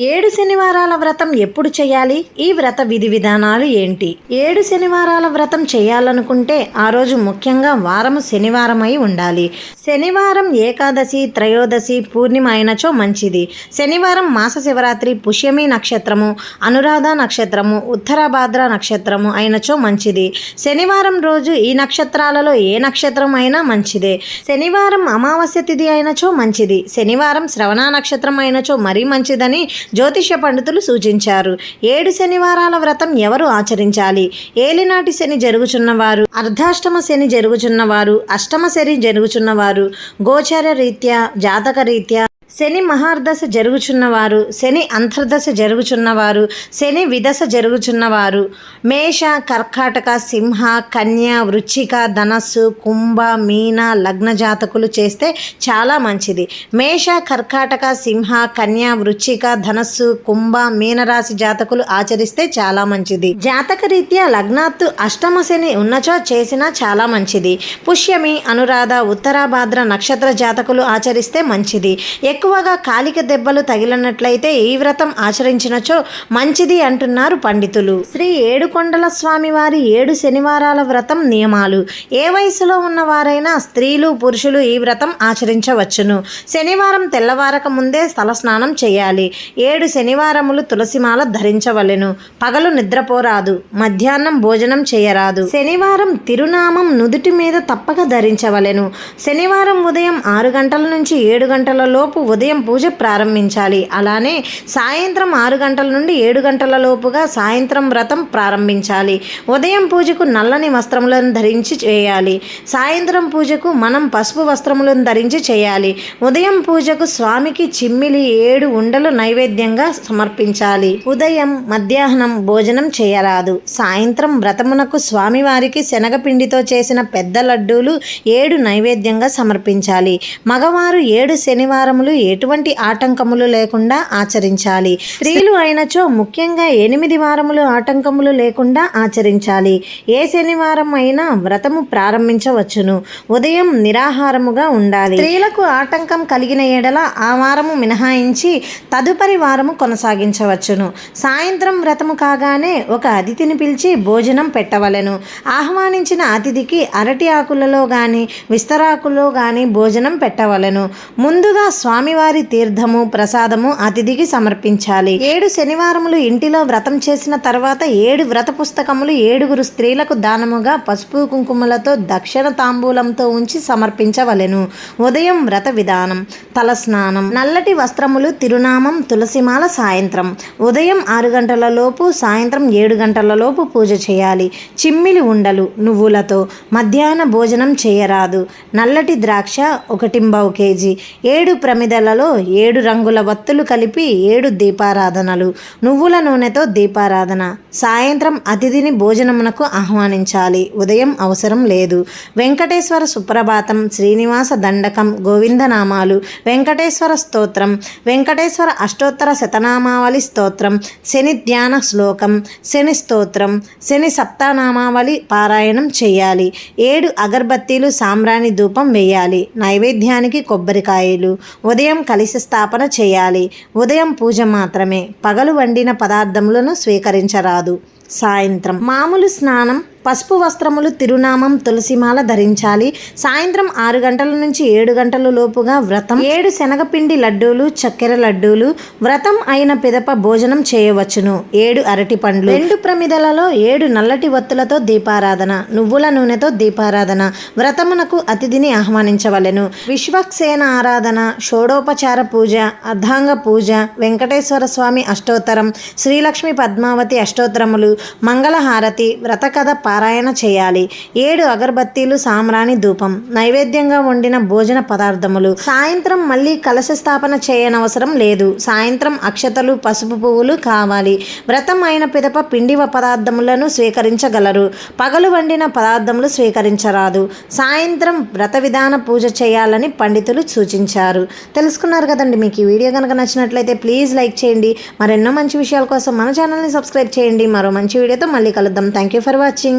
ఏడు శనివారాల వ్రతం ఎప్పుడు చేయాలి? ఈ వ్రత విధి విధానాలు ఏంటి? ఏడు శనివారాల వ్రతం చేయాలనుకుంటే ఆ రోజు ముఖ్యంగా వారము శనివారమై ఉండాలి. శనివారం ఏకాదశి త్రయోదశి పూర్ణిమ అయినచో మంచిది. శనివారం మాస శివరాత్రి పుష్యమి నక్షత్రము అనురాధ నక్షత్రము ఉత్తరాభాద్ర నక్షత్రము అయినచో మంచిది. శనివారం రోజు ఈ నక్షత్రాలలో ఏ నక్షత్రం అయినా మంచిదే. శనివారం అమావాస్య తిథి అయినచో మంచిది. శనివారం శ్రవణ నక్షత్రం అయినచో మరీ మంచిదని జ్యోతిష్య పండితులు సూచించారు. ఏడు శనివారాల వ్రతం ఎవరు ఆచరించాలి? ఏలినాటి శని జరుగుచున్నవారు అర్ధాష్టమ శని జరుగుచున్నవారు అష్టమ శని జరుగుచున్నవారు గోచర రీత్యా జాతక రీత్యా శని మహార్దశ జరుగుచున్నవారు శని అంతర్దశ జరుగుచున్నవారు శని విదశ జరుగుచున్నవారు. మేష కర్కాటక సింహ కన్య వృచ్చిక ధనస్సు కుంభ మీన లగ్న జాతకులు చేస్తే చాలా మంచిది. మేష కర్కాటక సింహ కన్య వృచ్చిక ధనస్సు కుంభ మీనరాశి జాతకులు ఆచరిస్తే చాలా మంచిది. జాతక రీత్యా లగ్నాత్తు అష్టమ శని ఉన్నచో చేసినా చాలా మంచిది. పుష్యమి అనురాధ ఉత్తరాభాద్ర నక్షత్ర జాతకులు ఆచరిస్తే మంచిది. ఎక్కువగా కాలిక దెబ్బలు తగిలినట్లయితే ఈ వ్రతం ఆచరించినచో మంచిది అంటున్నారు పండితులు. శ్రీ ఏడుకొండల స్వామి వారి ఏడు శనివారాల వ్రతం నియమాలు. ఏ వయసులో ఉన్నవారైనా స్త్రీలు పురుషులు ఈ వ్రతం ఆచరించవచ్చును. శనివారం తెల్లవారక ముందే స్థల స్నానం చేయాలి. ఏడు శనివారములు తులసిమాల ధరించవలెను. పగలు నిద్రపోరాదు. మధ్యాహ్నం భోజనం చేయరాదు. శనివారం తిరునామం నుదుటి మీద తప్పక ధరించవలెను. శనివారం ఉదయం ఆరు గంటల నుంచి ఏడు గంటల లోపు ఉదయం పూజ ప్రారంభించాలి. అలానే సాయంత్రం ఆరు గంటల నుండి ఏడు గంటల లోపుగా సాయంత్రం వ్రతం ప్రారంభించాలి. ఉదయం పూజకు నల్లని వస్త్రములను ధరించి చేయాలి. సాయంత్రం పూజకు మనం పసుపు వస్త్రములను ధరించి చేయాలి. ఉదయం పూజకు స్వామికి చిమ్మిలి ఏడు ఉండలు నైవేద్యంగా సమర్పించాలి. ఉదయం మధ్యాహ్నం భోజనం చేయరాదు. సాయంత్రం వ్రతమునకు స్వామివారికి శనగపిండితో చేసిన పెద్ద లడ్డూలు ఏడు నైవేద్యంగా సమర్పించాలి. మగవారు ఏడు శనివారములు ఎటువంటి ఆటంకములు లేకుండా ఆచరించాలి. స్త్రీలు అయినచో ముఖ్యంగా ఎనిమిది వారములు ఆటంకములు లేకుండా ఆచరించాలి. ఏ శనివారం అయినా వ్రతము ప్రారంభించవచ్చును. ఉదయం నిరాహారముగా ఉండాలి. స్త్రీలకు ఆటంకం కలిగిన ఎడల ఆ వారము మినహాయించి తదుపరి వారము కొనసాగించవచ్చును. సాయంత్రం వ్రతము కాగానే ఒక అతిథిని పిలిచి భోజనం పెట్టవలెను. ఆహ్వానించిన అతిథికి అరటి ఆకులలో కానీ విస్తరాకులో కానీ భోజనం పెట్టవలెను. ముందుగా స్వామి స్వామివారి తీర్థము ప్రసాదము అతిథికి సమర్పించాలి. ఏడు శనివారములు ఇంటిలో వ్రతం చేసిన తర్వాత ఏడు వ్రత పుస్తకములు ఏడుగురు స్త్రీలకు దానముగా పసుపు కుంకుమలతో దక్షిణ తాంబూలంతో ఉంచి సమర్పించవలెను. ఉదయం వ్రత విధానం తలస్నానం నల్లటి వస్త్రములు తిరునామం తులసిమాల సాయంత్రం. ఉదయం ఆరు గంటల లోపు సాయంత్రం ఏడు గంటల లోపు పూజ చేయాలి. చిమ్మిలి ఉండలు నువ్వులతో మధ్యాహ్న భోజనం చేయరాదు. నల్లటి ద్రాక్ష ఒకటింబావు కేజీ. ఏడు ప్రమిద ప్రమిదలలో ఏడు రంగుల వత్తులు కలిపి ఏడు దీపారాధనలు నువ్వుల నూనెతో దీపారాధన. సాయంత్రం అతిథిని భోజనమునకు ఆహ్వానించాలి. ఉదయం అవసరం లేదు. వెంకటేశ్వర సుప్రభాతం శ్రీనివాస దండకం గోవిందనామాలు వెంకటేశ్వర స్తోత్రం వెంకటేశ్వర అష్టోత్తర శతనామావళి స్తోత్రం శని ధ్యాన శ్లోకం శని స్తోత్రం శని సప్తనామావళి పారాయణం చేయాలి. ఏడు అగర్బత్తీలు సామ్రాణి ధూపం వేయాలి. నైవేద్యానికి కొబ్బరికాయలు. ఉదయం ఉదయం కలిసి స్థాపన చేయాలి. ఉదయం పూజ మాత్రమే. పగలు వండిన పదార్థములను స్వీకరించరాదు. సాయంత్రం. మామూలు స్నానం పసుపు వస్త్రములు తిరునామం తులసిమాల ధరించాలి. సాయంత్రం ఆరు గంటల నుంచి ఏడు గంటల లోపుగా వ్రతం. ఏడు శనగపిండి లడ్డూలు చక్కెర లడ్డూలు వ్రతం అయిన పిదప భోజనం చేయవచ్చును. ఏడు అరటి పండ్లు. రెండు ప్రమిదలలో ఏడు నల్లటి వత్తులతో దీపారాధన నువ్వుల నూనెతో దీపారాధన వ్రతమునకు అతిథిని ఆహ్వానించవలెను. విశ్వక్సేన ఆరాధన షోడోపచార పూజ అర్ధాంగ పూజ వెంకటేశ్వర స్వామి అష్టోత్తరం శ్రీలక్ష్మి పద్మావతి అష్టోత్తరములు మంగళహారతి వ్రతకథ పారాయణ చేయాలి. ఏడు అగరబత్తీలు సామ్రాణి ధూపం నైవేద్యంగా వండిన భోజన పదార్థములు. సాయంత్రం మళ్ళీ కలశ స్థాపన చేయనవసరం లేదు. సాయంత్రం అక్షతలు పసుపు పువ్వులు కావాలి. వ్రతం అయిన పిదప పిండి పదార్థములను స్వీకరించగలరు. పగలు వండిన పదార్థములు స్వీకరించరాదు. సాయంత్రం వ్రత విధాన పూజ చేయాలని పండితులు సూచించారు. తెలుసుకున్నారు కదండి మీకు ఈ వీడియో కనుక నచ్చినట్లయితే ప్లీజ్ లైక్ చేయండి. మరెన్నో మంచి విషయాల కోసం మన ఛానల్ని సబ్స్క్రైబ్ చేయండి. మరో మంచి వీడియోతో మళ్ళీ కలుద్దాం. Thank you for watching